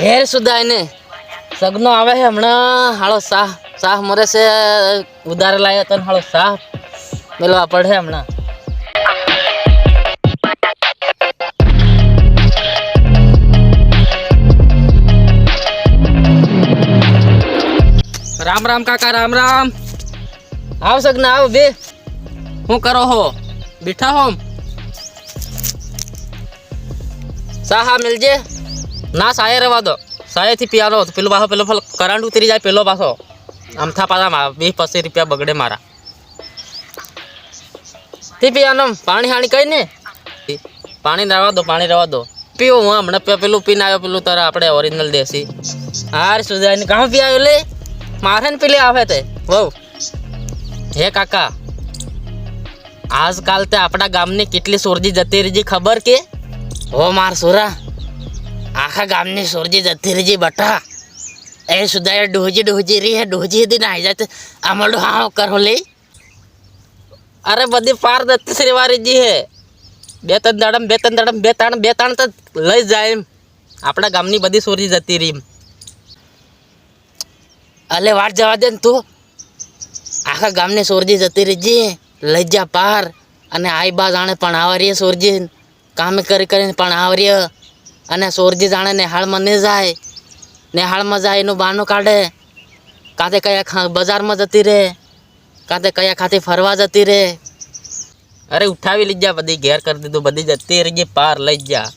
Hair સુધા એને. સગનો આવે છે હમણાં. હાળો સાહ. સાહ મરે છે. ઉધાર લાયો તને. હાળો સાહ. મેલવા પડે હમણાં. રામ રામ કાકા, રામ રામ. આવ સગના, આવ બે. હું કરો હો? બેઠા હો સાહા મિલજે. ના સાયે રહેવા દો. સાયેથી હતો. પેલો પાછો, પેલો કરંટ ઉતરી જાય, પેલો પાછો. આમથા પાછા વીસ પચીસ રૂપિયા બગડે મારા. તે પિયાનો પાણી હાણી કઈ ને? પાણી રહેવા દો, પાણી રહેવા દો. પીવો, હું હમણાં પેલું પીને આવ્યો, પેલું તારે આપણે ઓરિજિનલ દેશી. હાર સુધારીને કાં પી આવ્યો લે? મારે ને પેલી આવે તે. વહુ. હે કાકા. આજકાલ તે આપણા ગામની કેટલી સોરજી જતી રહી ખબર કે? હો માર સોરા. આખા ગામની સોરજી જતી રહી બટા. એ સુધા ડોહજી ડોહજી રહી હે ડોહજી હતી નાઈ જાય તો આમાં હા કરો લે અરે બધી પાર દત્ત શ્રીવારીજી હે. બે ત્રણ દાડમ, બે ત્રણ દાડમ, બે ત્રણ બે ત્રણ તો લઈ જાય એમ. આપણા ગામની બધી સોરજી જતી રહી અલે વાટ જવા દે ને તું. આખા ગામની સોરજી જતી રહીજી લઈ જા પાર. અને આઈ બા જાણે પણ આવરીએ સોરજી. કામે કરી કરીને પણ આવરીએ અને સોરજી જાણે નેહાળમાં નહીં જાય નેહાળમાં જાય એનું બહાનું કાઢે. કાતે કયા ખા બજારમાં જતી રહે કાતે કયા ખાતે ફરવા જતી રહે. અરે ઉઠાવી લઈ જા બધી ઘેર કરી દીધું બધી જતી રહી પાર લઈ જા.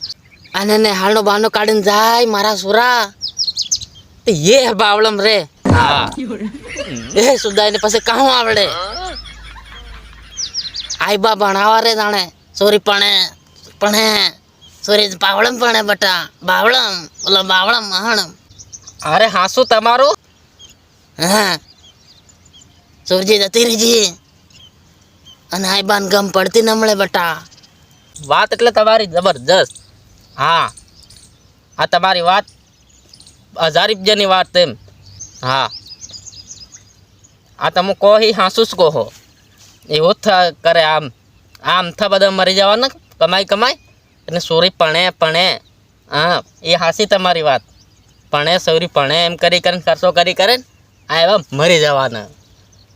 અને નેહાળનો બહાનું કાઢીને જાય મારા સુરા. એ બાવળમ રે. હા. એ સુધાઈને પછી કાં આવડે. આઈ બા ભણાવા રે જાણે સોરી પણે પણ. સોરી બાવળમ પણ બટા બાવળમ ઓલો બાવળમ મહાણમ. અરે હાસુ તમારું? હા. સુરજી જતી રહીજી અને આઈ બાન ગમ પડતી ન મળે બટા. વાત એટલે તમારી જબરજસ્ત. હા. આ તમારી વાત હજાર રૂપિયાની વાત તેમ હા. આ તમે કહો એ હાસુ જ કહો. એવું જ થ- કરે આમ. આમ થા બધા મરી જવાના? કમાઈ કમાઈ? અને સોરી પણે પણે. હા, એ હાસી તમારી વાત. પણે, સોરી, પણે એમ કરી કરીને ખર્ચો કરી કરે ને આ એવા મરી જવાના.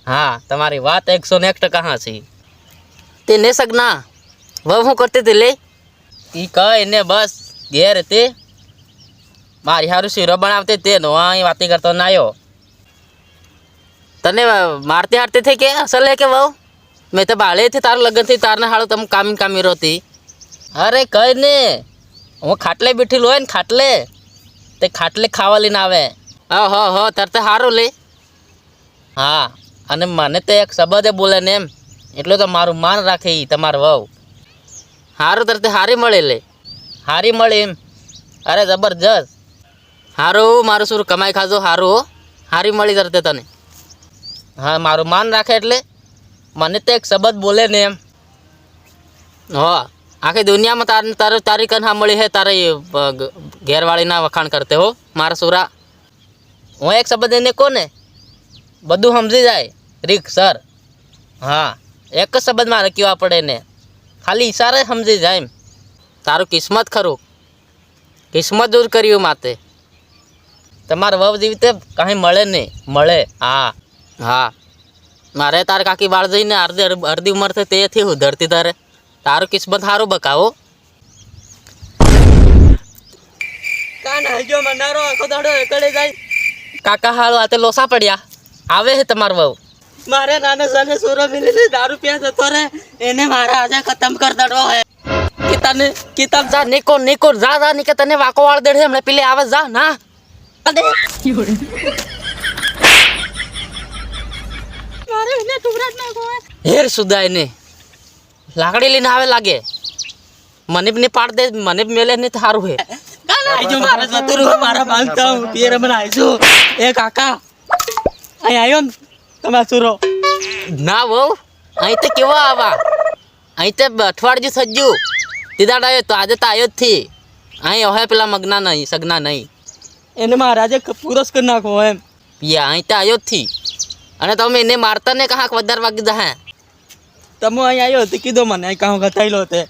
હા, તમારી વાત એકસો ને એક ટકા હાસી. તે ને સગના. વહુ શું કરતી હતી, લે. એ કહે ને બસ, ઘેર તે. મારી હારું શીરો બનાવતી તે નો અહીં વાતી કરતો ના આવ્યો તને મારતી હારતી થઈ કે, અસલ હે કે વહુ? મેં તો બાળેથી તારું લગ્નથી, તારને હાળો તમે કામી કામી રોતી. અરે કઈ ને હું ખાટલે બેઠેલું હોય ને ખાટલે. તે ખાટલે ખાવા લઈને આવે. હા હ હા તાર તો સારું લે. હા અને મને તો એક શબ્દ બોલે ને એમ. એટલું તો મારું માન રાખે એ તમારું વહુ. સારું તાર તે હારી મળે લે. હારી મળે એમ. અરે જબરજસ્ત. સારું મારું શું કમાઈ ખાજો સારું હો. હારી મળી તરતે તને. હા મારું માન રાખે એટલે. મને તો એક શબ્દ બોલે ને એમ. હા. આખી દુનિયામાં તાર તારે તારી કન્હા મળી હે તારે ઘેરવાળીના વખાણ કરતે હો મારા સુરા. હું એક શબ્દ એને કોને? બધું સમજી જાય. રીક સર. હા એક જ શબ્દ મારે કહેવા પડે ને ખાલી ઈશારે સમજી જાય એમ. તારું કિસ્મત ખરું. કિસ્મત દૂર કર્યું માતે તમારે વવ જેવી તે કાંઈ મળે નહીં. મળે હા. હા. મારે તારે કાકી બાળ જઈને અડધી અડધી ઉંમર થઈ તેથી હું ધરતી તારે. તારું કિસ્મત સારું બકાવો. કાન હજો મંડારો આખો દાડો એકડે જાય. કાકા હાલો આતે લોસા પડ્યા. આવે છે તમાર વહુ. મારે નાના સાને સોરો મિલી દારૂ પિયા જતો રે એને મારા આજે ખતમ કર દડો હે. કે તને કે તમ જા નિકો નિકો જા જા નિકે તને વાકો વાળ દેડે હમણે પેલે આવે જા ના. મારે એને ટુકડા ના નાખો હેર સુદાય ને. લાકડી લઈને આવે લાગે. મને ને પાડ દે મને મેલે ને તો સારું હે આઈજો મારે જતું રહ્યું મારા બાંધતા હું પિયર મને આઈશું એ કાકા અહીં આવ્યો ને તમે સુરો. ના બહુ અહીં તો કેવા આવા? અહીં તો અઠવાડિયું સજ્જુ તીદાડ આવ્યો તો આજે તો આવ્યો જ થી. અહીં હવે પેલા મગના નહીં સગના નહીં. એને મહારાજે પૂરસ કરી નાખો એમ. પિયા અહીં તો આવ્યો જ થી. અને તમે એને મારતા ને કાંક વધારે વાગી જાય હે તમે અહીંયા આવ્યો તો કીધો મને અહીં કાં ગતાયેલો તે.